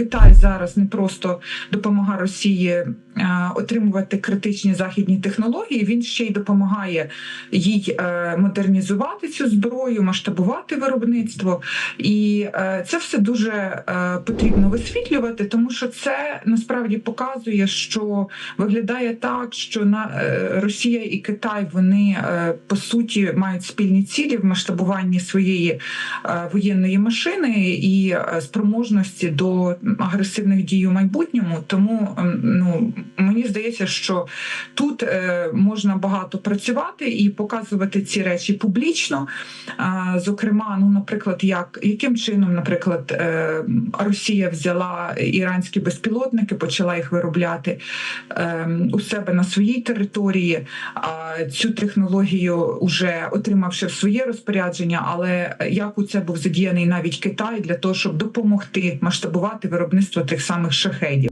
Китай зараз не просто допомагає Росії е, отримувати критичні західні технології, він ще й допомагає їй е, модернізувати цю зброю, масштабувати виробництво. І е, це все дуже потрібно висвітлювати, тому що це насправді показує, що виглядає так, що на Росія і Китай вони по суті мають спільні цілі в масштабуванні своєї воєнної машини і спроможності до агресивних дій у майбутньому. Тому ем, ну мені здається, що тут е, можна багато працювати і показувати ці речі публічно. Зокрема, ну, наприклад, як яким чином, наприклад, е, Росія взяла іранські безпілотники, почала їх виробляти е, у себе на своїй території. А цю технологію уже отримавши в своє розпорядження, але як у це був задіяний навіть Китай для того, щоб допомогти масштабувати виробництво тих самих шахедів.